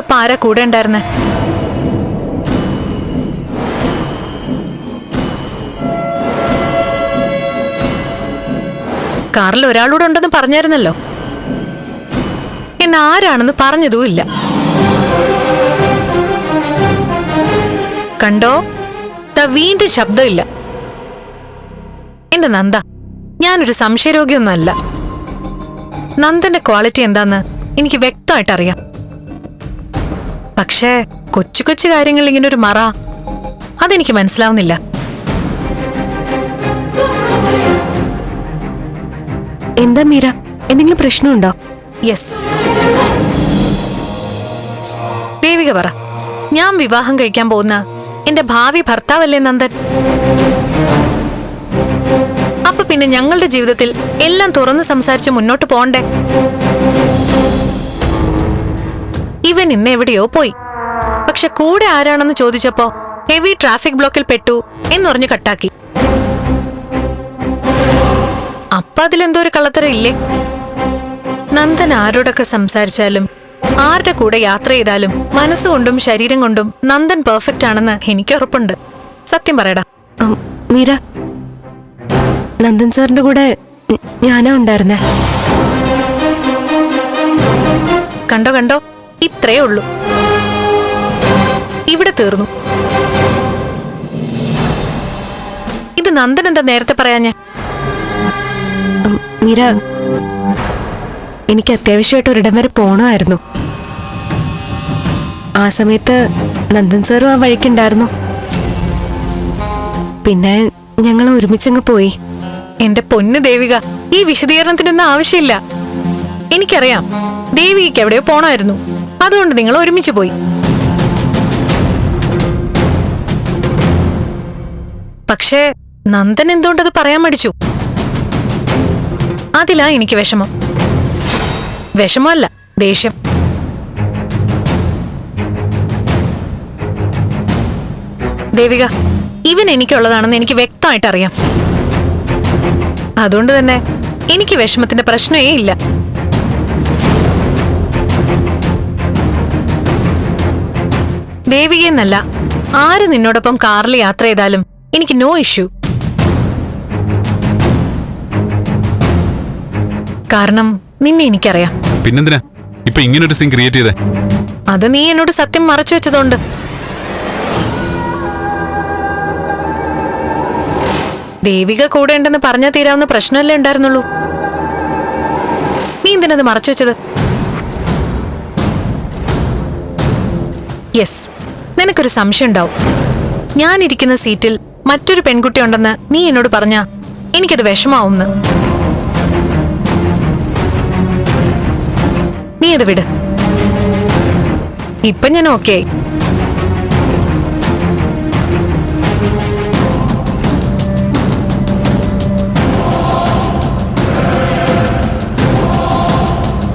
നിങ്ങളൊപ്പം ആരാ കൂടെ ഉണ്ടായിരുന്നെ? കാറിൽ ഒരാളൂടെ ഉണ്ടെന്ന് പറഞ്ഞായിരുന്നല്ലോ. എന്ന് ആരാണെന്ന് പറഞ്ഞതുമില്ല കണ്ടോ? ത വീണ്ടും ശബ്ദമില്ല എന്റെ നന്ദ ഞാനൊരു സംശയരോഗിയൊന്നല്ല നന്ദന്റെ ക്വാളിറ്റി എന്താന്ന് എനിക്ക് വ്യക്തമായിട്ട് അറിയാം പക്ഷേ കൊച്ചു കൊച്ചു കാര്യങ്ങൾ ഇങ്ങനെ ഒരു മറ. അതെനിക്ക് മനസ്സിലാവുന്നില്ല. എന്താ മീര? എന്തെങ്കിലും പ്രശ്നമുണ്ടോ? യെസ് ദേവിക പറ. ഞാൻ വിവാഹം കഴിക്കാൻ പോകുന്ന എന്റെ ഭാവി ഭർത്താവല്ലേ നന്ദൻ? അപ്പൊ പിന്നെ ഞങ്ങളുടെ ജീവിതത്തിൽ എല്ലാം തുറന്ന് സംസാരിച്ച് മുന്നോട്ട് പോണ്ടേ ഇവൻ ഇന്ന് എവിടെയോ പോയി. പക്ഷെ കൂടെ ആരാണെന്ന് ചോദിച്ചപ്പോ ഹെവി ട്രാഫിക് ബ്ലോക്കിൽ പെട്ടു എന്ന് എന്നറിഞ്ഞു കട്ടാക്കി. അപ്പൊ അതിലെന്തോ ഒരു കള്ളത്തരം ഇല്ലേ? നന്ദൻ ആരോടൊക്കെ സംസാരിച്ചാലും ആരുടെ കൂടെ യാത്ര ചെയ്താലും മനസ്സുകൊണ്ടും ശരീരം കൊണ്ടും നന്ദൻ പെർഫെക്റ്റ് ആണെന്ന് എനിക്ക് ഉറപ്പുണ്ട്. സത്യം പറയടാ. മീര. നന്ദൻ സാറിന്റെ കൂടെ ഞാനാ ഉണ്ടായിരുന്നേ. കണ്ടോ കണ്ടോ? ഇത്രേ ഉള്ളൂ. ഇവിടെ തീർന്നു. ഇത് നന്ദൻ എന്താ നേരത്തെ പറയാ ഞാൻ മീര എനിക്ക് അത്യാവശ്യമായിട്ട് ഒരിടം വരെ പോണമായിരുന്നു. ആ സമയത്ത് നന്ദൻ സാറും ആ വഴിക്കുണ്ടായിരുന്നു പിന്നെ ഞങ്ങൾ ഒരുമിച്ചങ്ങ് പോയി. എന്റെ പൊന്ന് ദേവിക ഈ വിശദീകരണത്തിനൊന്നും ആവശ്യമില്ല. എനിക്കറിയാം ദേവികയ്ക്ക് എവിടെയോ പോണമായിരുന്നു. അതുകൊണ്ട് നിങ്ങൾ ഒരുമിച്ച് പോയി. പക്ഷേ നന്ദൻ എന്തുകൊണ്ടത് പറയാൻ മടിച്ചു? അതിലാ എനിക്ക് വിഷമം. വിഷമമല്ല ദേഷ്യം. ദേവിക ഇവൻ എനിക്കുള്ളതാണെന്ന് എനിക്ക് വ്യക്തമായിട്ട് അറിയാം അതുകൊണ്ട് തന്നെ എനിക്ക് വിഷമത്തിന്റെ പ്രശ്നമേ ഇല്ല. ദേവികയെന്നല്ല ആര് നിന്നോടൊപ്പം കാറിൽ യാത്ര ചെയ്താലും എനിക്ക് നോ ഇഷ്യൂ. കാരണം നിന്നെ എനിക്കറിയാം. പിന്നെന്തിനാ? ഇപ്പൊ ഒരു സീൻ ക്രിയേറ്റ് ചെയ്തേ? അത് നീ എന്നോട് സത്യം മറച്ചു വെച്ചതുകൊണ്ട്. ദേവിക കൂടെ ഉണ്ടെന്ന് പറഞ്ഞാൽ തീരാവുന്ന പ്രശ്നമല്ലേ ഉണ്ടായിരുന്നുള്ളൂ. നീ എന്തിനത് മറച്ചു വെച്ചത്? യെസ് നിനക്കൊരു സംശയം ഉണ്ടാവും ഞാനിരിക്കുന്ന സീറ്റിൽ മറ്റൊരു പെൺകുട്ടി ഉണ്ടെന്ന് നീ എന്നോട് പറഞ്ഞ എനിക്കത് വിഷമാവുമെന്ന് നീ അത് വിട്. ഇപ്പൊ ഞാൻ ഓക്കെ